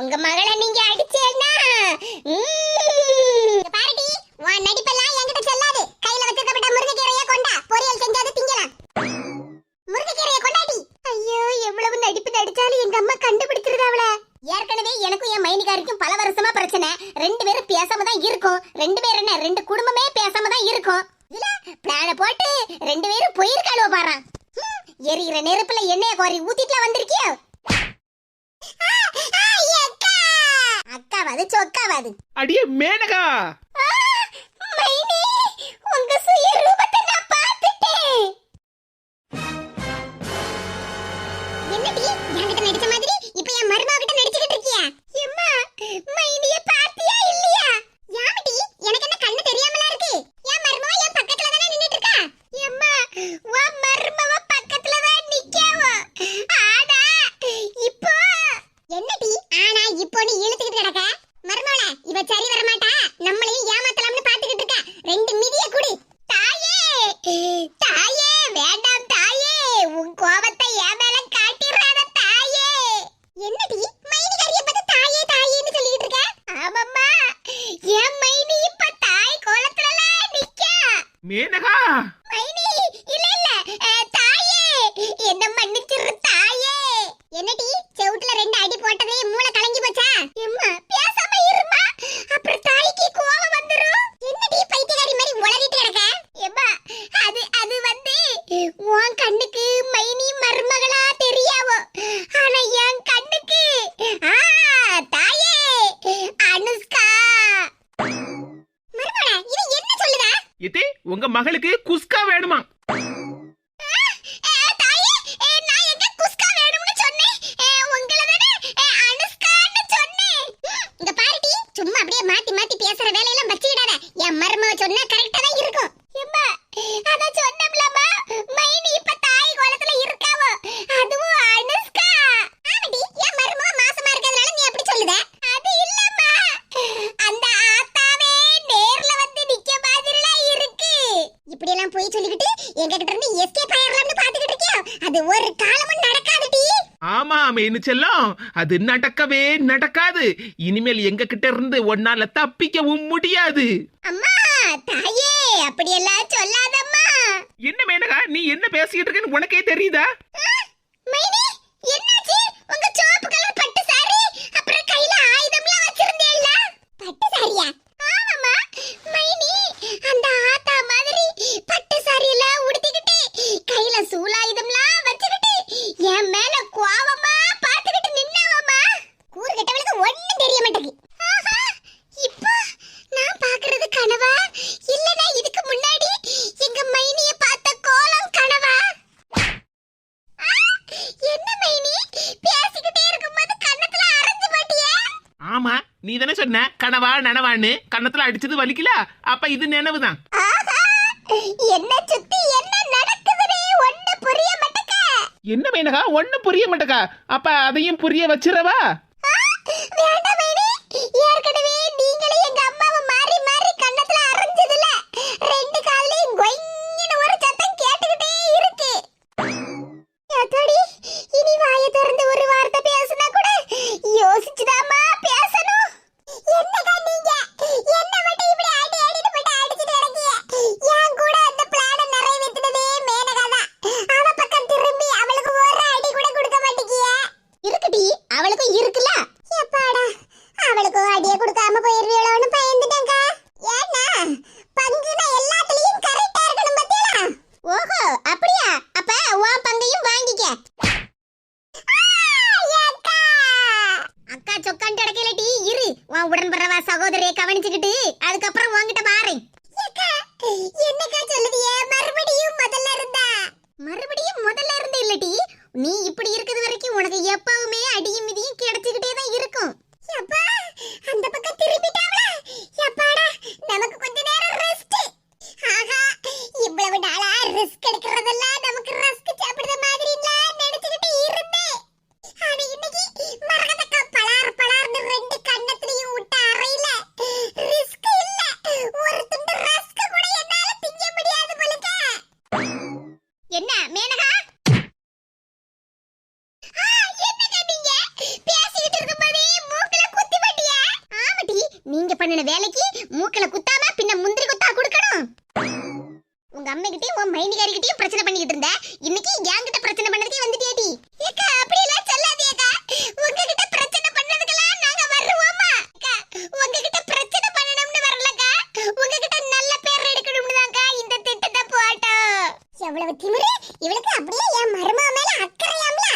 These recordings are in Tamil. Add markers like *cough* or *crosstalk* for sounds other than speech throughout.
உங்க மகளை நீங்க அடிச்சேன்னா? பாருடி உன் நடிப்பெல்லாம் என்கிட்ட செல்லாது. கையில வச்சிருக்கப்பட்ட முருங்கைக்கீரையை கொண்டா. பொரியல் செஞ்சாது திங்கலாம். முருங்கைக்கீரையை கொண்டாடி. ஐயோ எவ்வளவு நடிப்பு நடிச்சாலும் எங்க அம்மா கண்டுபிடிச்சிருது அவள ஏற்கனவே எனக்கும் என் மைனிகாருக்கும் பல வருஷமா பிரச்சனை. ரெண்டு பேரும் பேசாம தான் இருக்கும். ரெண்டு பேரும் என்ன ரெண்டு குடும்பமே பேசாம தான் இருக்கும். இல்ல பிளான போட்டு ரெண்டு பேரும் போயிருக்காளுவ பாறான் எரியிற நெருப்புல எண்ணெய கோரி ஊத்திட்டுல வந்திருக்கியோ? சொக்காவாது சொக்காவாது. அடியே மேனகா! உங்க சுய ரூபத்தை நான் என்னடி என்கிட்ட நடிச்ச மாதிரி? இப்ப என் மருமகிட்ட நடிச்சிட்டு இருக்கியா? எம்மா மைனிய மேனகா! மைனி இல்ல இல்ல தாயே! என்ன மன்னிச்சிரு தாயே! என்னடி செவுட்ல ரெண்டு அடி போட்டதே மூளை இத்தி உங்க மகளுக்கு குஸ்கா வேணுமா அது ஒரு காலமும் நடக்காது ஆமா மேனு செல்லம். அது நடக்கவே நடக்காது. இனிமேல் எங்க கிட்ட இருந்து ஒன்னால தப்பிக்கவும் முடியாது. அம்மா தாயே அப்படியெல்லாம் சொல்லாதம்மா. என்ன மேனகா நீ என்ன பேசிட்டு இருக்கேன்னு உனக்கே தெரியுதா? மைனி என்னாச்சு? உங்க சிவப்பு கலர் என்ன ஆமா நீ தானே சொன்ன. கனவா நனவான்னு. கண்ணத்துல அடிச்சது வலிக்கல. அப்ப இது நினைவுதான். என்ன சுத்தி என்ன புரிய மாட்டேக்க. என்ன அப்ப அதையும் புரிய வச்சிடவா? 我很 பண்ணின வேலைக்கு மூக்கல குத்தாம பின்ன முந்திரி குத்தா கொடுக்கணும். உங்க அம்மைகிட்டயும் உன் மைனிகாரிகிட்டயும் பிரச்சனை பண்ணிக்கிட்டு இருந்த. இன்னைக்கு என்கிட்ட பிரச்சனை பண்ணதுக்கே வந்துட்டியாடி ஏக்கா அப்படி எல்லாம் சொல்லாதீங்கக்கா உங்ககிட்ட பிரச்சனை பண்ணதுக்கெல்லாம் நாங்க வருவோமா அக்கா உங்ககிட்ட பிரச்சனை பண்ணணும்னு வரலக்கா உங்ககிட்ட நல்ல பேர் எடுக்கணும்னு தான்க்கா இந்த திட்டத்தை போட்டோம் எவ்வளவு திமிரு இவளுக்கு அப்படியே என் மருமக மேல அக்கறையாம்ல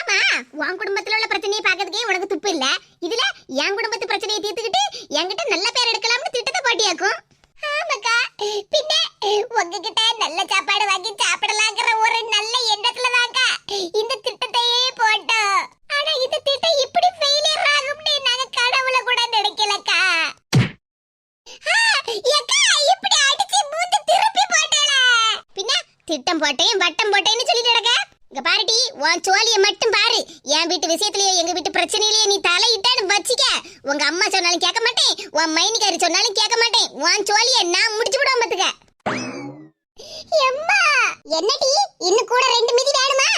ஆமா உன் குடும்பத்துல உள்ள பிரச்சனையை பார்க்கறதுக்கே உனக்கு துப்பு இல்ல? இதுல என் குடும்பத்து பிரச்சனையை தீர்த்துக்கிட்டு என்கிட்ட நல்ல பேர் எடுக்கலாம்னு திட்டத்தை பாட்டியாக்கும் ஆமாக்கா பின்ன உங்ககிட்ட நல்ல சாப்பாடு வாங்கி சாப்பிடலாங்கிற ஒரு நல்ல எண்ணத்துல தான்க்கா இந்த திட்டத்தையே போட்டோம் ஆனா இந்த திட்டம் இப்படி ஃபெயிலியர் ஆகும்னு நாங்க கடவுள கூட நினைக்கலக்கா ஆ, ஏக்கா, இப்படி அடிச்சு மூஞ்சி திருப்பி போட்டேல. பின்ன திட்டம் போட்டேன் வட்டம் போட்டேன்னு சொல்லிட்டு கிடக்க இங்க பாருடி உன் மட்டும் பாரு. என் வீட்டு விஷயத்திலேயே எங்க வீட்டு பிரச்சனையிலேயே நீ தலையிட்டான்னு வச்சிக்க. உங்க அம்மா சொன்னாலும் கேட்க மாட்டேன். உன் மைனிக்காரி சொன்னாலும் கேட்க மாட்டேன். உன் சோழிய நான் முடிச்சு விடுவேன் பாத்துக்க. எம்மா என்னடி? இன்னும் கூட ரெண்டு மிதி வேணுமா?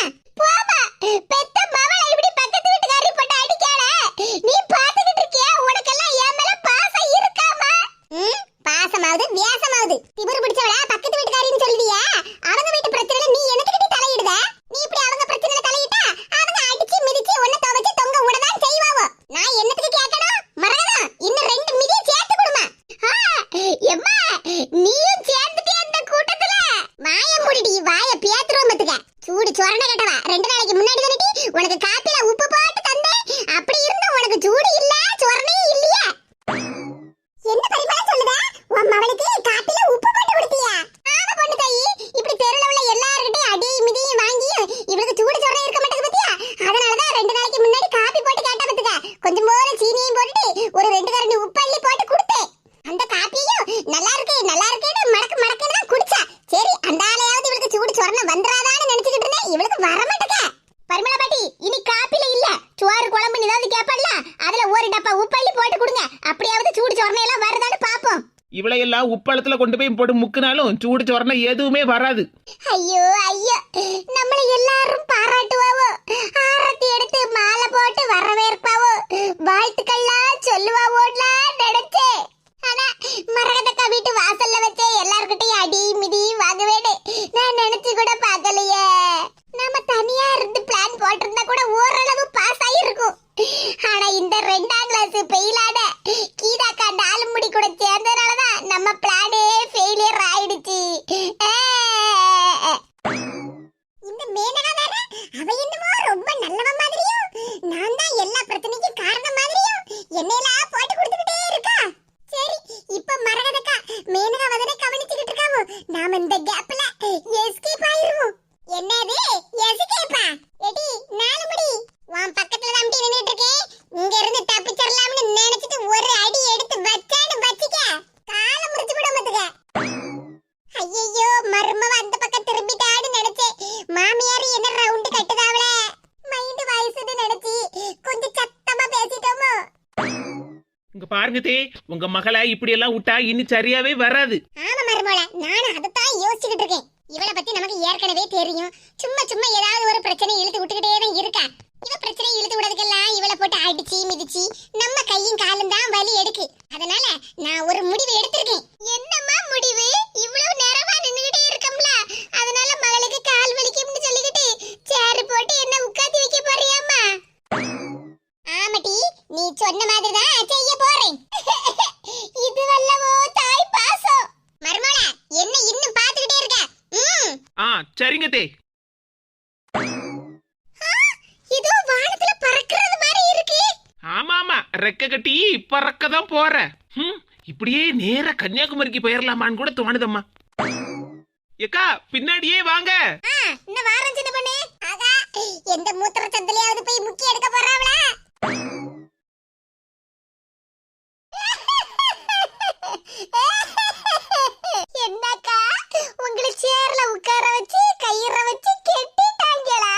போமா பெத்த மவள இப்படி பக்கத்து வீட்டுக்காரி போட்டு அடிக்கால நீ பாத்துக்கிட்டு இருக்கியா? உனக்கெல்லாம் என் மேல பாசம் இருக்காமா? ம் பாசமாவது வியாசமாவது திமிரு பிடிச்சவளா பக்கத்து வீட்டுக்காரின்னு சொல்லுவியா அவங்க வீட்டு பிரச்சனையில நீ எனக்கு தலையிடுத நீ இப்படி அவங்க பிரச்சனையில தலையிட்டா அவங்க அடிச்சு மிதிச்சு உன்னை துவைச்சு தொங்க விடதான் செய்வாவோ நான் என்னத்துக்கு கேட்கணும் மரகதம் இன்னும் ரெண்டு மிதி சேர்த்து கொடுமா எம்மா நீயும் சேர்ந்துட்டே அந்த கூட்டத்துல வாய மூடிடி வாய பேத்துருவோம் பத்துக்க சூடு சொரண கட்டவா ரெண்டு நாளைக்கு முன்னாடி தானடி உனக்கு காப்பில உப்பு போட்டு தந்தேன் அப்படி இருந்த உனக்கு சூடு இல்ல சொரணே இல்லையா என்ன பரிமாணம் சொல்லுதா உன் மவளுக்கு காப்பில உப்பு போட்டு கொடுத்தியா ஆமா பொண்ணு தாயி இப்படி தெருல உள்ள எல்லார்கிட்டயும் அடி மிதி வாங்கி இவளுக்கு சூடு சொரணை இருக்க மாட்டேங்குது பத்தியா அதனாலதான் ரெண்டு நாளைக்கு முன்னாடி காப்பி போட்டு கேட்டா பத்துக்க கொஞ்சம் போல சீனியும் போட்டுட்டு ஒரு ரெண்டு கரண்டி உப்பு அள்ளி போட்டு கொடுத்தேன் அந்த காப்பியும் நல்லா இருக்கு நல்லா இருக்குன்னு மடக்கு மடக்குன்னு தான் குடிச்சா சரி அந்த ஆளையாவது இவளுக்கு சூடு சொரணை வந்துராதான்னு நினைச்சுக்கிட்டு இருந்தேன் இவளுக்கு வர மாட்டேங்க பரிமளா பாட்டி இனி காப்பில இல்ல சோறு குழம்பு ஏதாவது கேப்பல்ல அதுல ஒரு டப்பா உப்பு அள்ளி போட்டு கொடுங்க அப்படியாவது சூடு சொரணை எல்லாம் வருதான்னு பாப்போம் இவளையெல்லாம் உப்பளத்துல கொண்டு போய் போட்டு முக்குனாலும் சூடு சொரணை எதுவுமே வராது. ஐயோ ஐயோ நம்மள எல்லாரும் பாராட்டுவாவோ? ஆரத்தி எடுத்து மாலை போட்டு வரவேற்பாவோ? வாழ்த்துக்கள்லாம் சொல்லுவாவோலாம் நினைச்சேன் ஆனா மரகதக்கா வீட்டு வாசல்ல வச்சே எல்லார்கிட்டயும் அடி மிதி வாங்கவேடு நான் நினைச்சு கூட பார்க்கலையே. நாம தனியா இருந்து பிளான் போட்டிருந்தா கூட ஓரளவு பாஸ் ஆயிருக்கும். ஆனா இந்த ரெண்டாம் கிளாஸ் பெயிலான கீதாக்கா நாலு முடி கூட சேர்ந்ததுனாலதான் நம்ம பிளானே ஃபெயிலியர் ஆயிடுச்சு இந்த மேனகா வேற அவ என்னமோ ரொம்ப நல்லவ மாதிரியும் நான் தான் எல்லா பிரச்சனைக்கும் காரணம் மாதிரியும் என்னையெல்லாம் போட்டு கொடுத்துக்கிட்டே இருக்கா சரி இப்ப மரகதக்கா மேனகா வதனை கவனிச்சுக்கிட்டு இருக்காமோ நாம இந்த கேப்ல எஸ்கேப் ஆயிருவோம் என்னது எஸ்கேப்பா எடி நாலு முடி உன் பக்கத்துல தான் அப்படி நின்னுட்டு இருக்கேன் இங்க இருந்து தப்பிச்சிடலாம்னு நினைச்சிட்டு ஒரு அடி எடுத்து வச்சான்னு வச்சிக்க காலை முறிச்சு விட மாட்டுக்க ஐயோ மர்மவ அந்த பக்கம் திரும்பிட்டான்னு நினைச்சேன் மாமியார் என்ன ரவுண்டு கட்டுதாவல மைண்ட் வயசுன்னு நினைச்சி கொஞ்சம் சத்தமா பேசிட்டோமோ பாருங்கதே உங்க மகளை இப்படி எல்லாம் விட்டா இனி சரியாவே வராது. ஆமா மருமோள நானும் அதைத்தான் யோசிச்சுக்கிட்டு இருக்கேன். இவளை பத்தி நமக்கு ஏற்கனவே தெரியும். சும்மா சும்மா ஏதாவது ஒரு பிரச்சனை இழுத்து விட்டுக்கிட்டே தான் இருக்கா. இவ பிரச்சனை இழுத்து விடுறதுக்கெல்லாம் இவளை போட்டு அடிச்சு மிதிச்சு நம்ம கையும் காலும் தான் வலி எடுக்கு அதனால நான் ஒரு முடிவு எடுத்திருக்கேன் என்னம்மா முடிவு இவ்வளவு நேரமா நின்னுகிட்டே இருக்கம்ல அதனால மகளுக்கு கால் வலிக்கும்னு சொல்லிக்கிட்டு சேர் போட்டு என்ன உட்காந்து வைக்க போறியாம்மா ஆமாட்டி நீ சொன்ன மாதிரி தான் செய்ய போறேன் இது வல்லவோ தாய் பாசம் மர்மோள என்ன இன்னும் பாத்துக்கிட்டே இருக்க ம் ஆ சரிங்க தே. ஏதோ வானத்துல பறக்கிறது மாதிரி இருக்கு. ஆமா ஆமா ரெக்க கட்டி பறக்க தான் போற இப்படியே நேரா கன்னியாகுமரிக்கு போயிடலாமான்னு கூட தோணுதம்மா. ஏக்கா பின்னாடியே வாங்க. இந்த வாரம் சின்ன பொண்ணு. ஆகா எந்த மூத்திர சந்திலையாவது போய் முக்கி எடுக்க போறாவளா? *laughs* என்னக்கா உங்களை சேர்ல உட்கார வச்சு கயிற வச்சு கெட்டிட்டாங்களா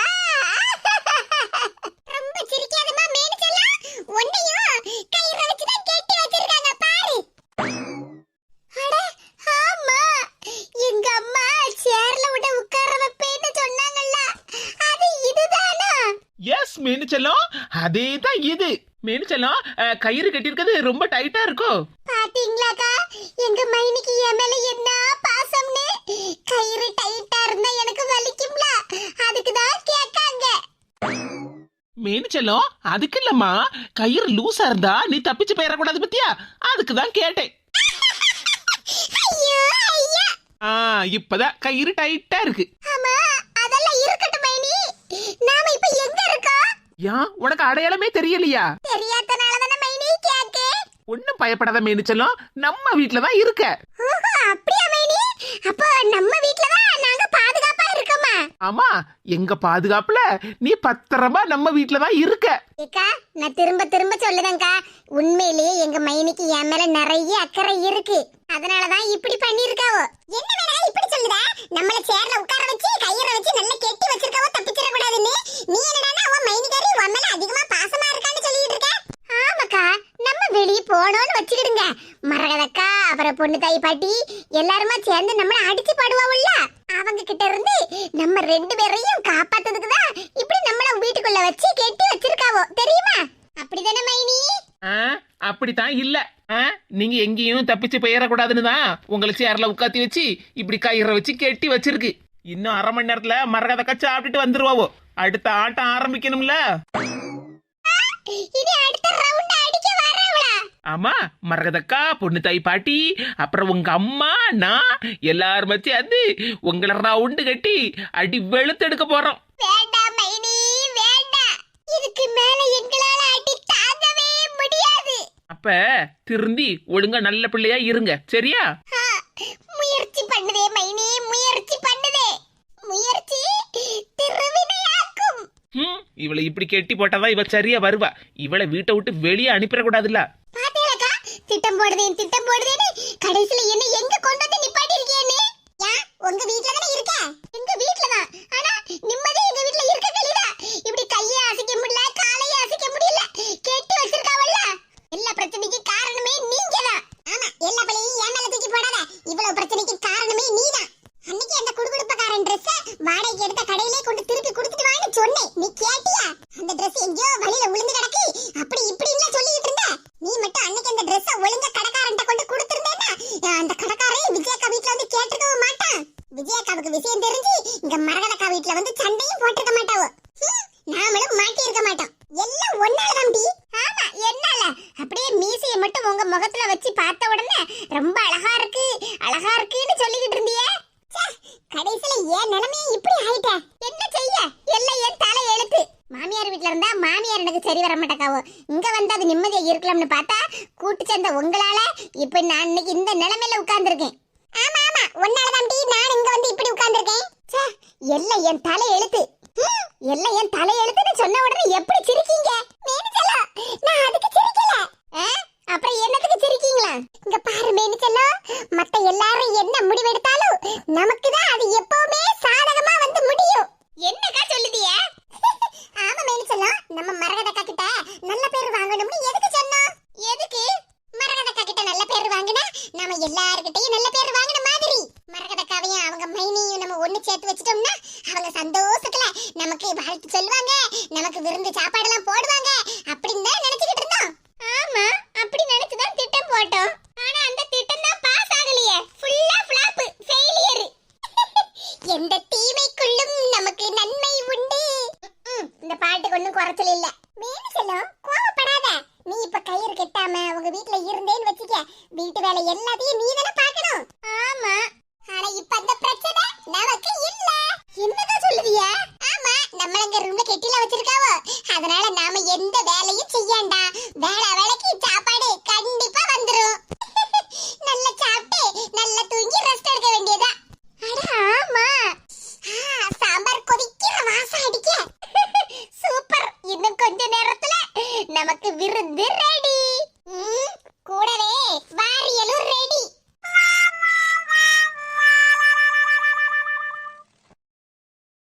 ரொம்ப சிரிக்காதமா மேனிச்செல்லாம் உன்னையும் கயிற வச்சு தான் கெட்டி வச்சிருக்காங்க பாரு அட ஆமா எங்க அம்மா சேர்ல விட உட்கார வைப்பேன்னு அது தான் இது மேனிச்செல்லாம் கயிறு கட்டியிருக்கிறது ரொம்ப டைட்டா இருக்கோ? பாத்தீங்களாக்கா? எங்க மைனிக்கு என் மேல என்ன பாசம்னு? கயிறு டைட்டா இருந்தா எனக்கு வலிக்கும்ல. அதுக்கு தான் கேட்காங்க மேனிச்செல்லம் அதுக்கு இல்லம்மா. கயிறு லூசா இருந்தா நீ தப்பிச்சு போயிடக்கூடாது பத்தியா? அதுக்கு தான் கேட்டேன் இப்பதான் கயிறு டைட்டா இருக்கு. ஆமா அதெல்லாம் இருக்கட்டும் மைனி நாம இப்ப எங்க இருக்கோம் ஏன் உனக்கு அடையாளமே தெரியலையா? தெரியாதனால தானே மைனி கேக்கு? ஒன்னும் பயப்படாத மேனிச்செல்லம் நம்ம வீட்ல தான் இருக்க அப்படியா மைனி? அப்போ நம்ம வீட்ல தான் நாங்க ஆமா எங்க பாதுகாப்புல நீ பத்திரமா நம்ம வீட்டுல தான் இருக்க. ஏக்கா நான் திரும்ப திரும்ப சொல்லுதேன்க்கா. உண்மையிலேயே எங்க மைனிக்கு என் மேல நிறைய அக்கறை இருக்கு. அதனாலதான் இப்படி பண்ணிருக்காவோ என்ன வேணா இப்படி சொல்லுதா? நம்மள சேர்ல உட்கார வச்சு கயிறை வச்சு நல்லா கெட்டி வச்சிருக்காவோ தப்பிச்சிட கூடாதுன்னு நீ என்னடா அவன் மைனிகாரி உன் மேல அதிகமா பாசமா இருக்கான்னு சொல்லிட்டு இருக்க. ஆமாக்கா நம்ம வெளியே போனோம்னு வச்சுக்கிடுங்க. மரகதக்கா அப்புறம் பொண்ணு தாய் பாட்டி எல்லாருமா சேர்ந்து நம்மள அடிச்சு பாடுவாவுல்ல. அவங்க கிட்ட இருந்து நம்ம ரெண்டு பேரையும் காப்பாத்ததுக்கு தான் இப்படி நம்மள வீட்டுக்குள்ள வச்சு கெட்டி வச்சிருக்காவோ தெரியுமா? அப்படிதானே மைனி? ஆ, அப்படித்தான் இல்ல. நீங்க எங்கேயும் தப்பிச்சு போயிடக்கூடாதுன்னு தான் உங்களை சேர்ல உட்காத்தி வச்சு இப்படி கயிறை வச்சு கெட்டி வச்சிருக்கு. இன்னும் அரை மணி நேரத்துல மரகதக்கா சாப்பிட்டுட்டு வந்துருவாவோ. அடுத்த ஆட்டம் ஆரம்பிக்கணும்ல. இனி அடுத்த ரவுண்ட் ஆமா மரகதக்கா பொண்ணு தாய் பாட்டி அப்புறம் உங்க அம்மா நான் எல்லாரும் அது உங்களை ரவுண்டு கட்டி அடி வெளுத்து எடுக்க போறோம். வேண்டாம் மைனி வேண்டாம் இதுக்கு மேல எங்களால அடி தாங்கவே முடியாது. அப்ப திருந்தி ஒழுங்கா நல்ல பிள்ளையா இருங்க சரியா? முயற்சி பண்ணுதே மைனி முயற்சி பண்ணுதே. முயற்சி திருவினையாக்கும். இவளை இப்படி கெட்டி போட்டாதான் இவ சரியா வருவா. இவளை வீட்டை விட்டு வெளியே அனுப்பிடக்கூடாதுல்ல. திட்டம் போடுதேன் திட்டம் போடுதேன்னு கடைசியில என்ன எங்க கொண்டு வந்து நிப்பாட்டி இருக்கேன்னு உங்க வீட்டுல தானே இருக்கு எங்க வீட்ல தான் ஆனா நிம்மதி எங்க வீட்ல இருக்க கலிதா இப்படி கையை அசைக்க முடியல காலையை அசைக்க முடியல கெட்டி வச்சிருக்காவல்ல எல்லா பிரச்சனைக்கு காரணமே நீங்க தான் ஆமா எல்லா பழையும் என் மேல தூக்கி போடாத இவ்வளவு பிரச்சனைக்கு காரணமே நீதான் அன்னைக்கு அந்த குடுகுடுப்பக்காரன் Dress வாடகைக்கு எடுத்த கடையிலே கொண்டு திருப்பி கொடுத்துட்டு வான்னு சொன்னேன் நீ கேட்டியா அந்த Dress எங்கேயோ வழியில விழுந்து கிடக்கு அப்படி இப்படி இல்ல சொல்லிட்டு இருந்த நீ மட்டும் அன்னைக்கு அந்த Dress ஒழுங்கா கடைக்காரன்ட்ட கொண்டு கொடுத்திருந்தேன்னா அந்த கடைக்காரன் விஜயக்கா வீட்ல வந்து கேட்டிருக்கவும் மாட்டான் விஜயக்காவுக்கு விஷயம் தெரிஞ்சு இங்க மரகதக்கா வீட்ல வந்து சண்டையும் போட்டிருக்க மாட்டாவோ ஹம், நாமளும் மாட்டி இருக்க மாட்டோம் எல்லாம் ஒன்னால தம்பி ஆமா என்னால அப்படியே மீசையை மட்டும் உங்க முகத்துல வச்சு பார்த்த உடனே ரொம்ப அழகா இருக்கு அழகா இருக்குன்னு சொல்லிக்கிட்டு இருந்தியே ச்சே, என் நிலைமையே இப்படி ஆயிட்ட? என்ன செய்ய? எல்லாம் என் தலை எழுத்து. மாமியார் வீட்ல இருந்தா மாமியார் எனக்கு சரி வர மாட்டேக்காவோ? இங்க வந்து அது நிம்மதியா இருக்கலாம்னு பார்த்தா கூட்டு சேர்ந்த உங்களால இப்ப நான் இன்னைக்கு இந்த நிலைமையில உட்கார்ந்துருக்கேன். ஆமா ஆமா. உன்னாலதான் தாண்டி நான் இங்க வந்து இப்படி உட்கார்ந்துருக்கேன். ச்சே, எல்லாம் என் தலை எழுத்து. எல்லாம் என் தலை எழுத்துன்னு சொன்ன உடனே எப்படி சிரிக்கீங்க? மேனிச்சலா நான் அதுக்கு சிரிக்கல. அப்புறம் என்னத்துக்கு சிரிக்கீங்களா? இங்க பாரு மேனிச்சலா. மத்த எல்லாரும் என்ன முடிவெடுத்தாலும் நமக்கு தான் அது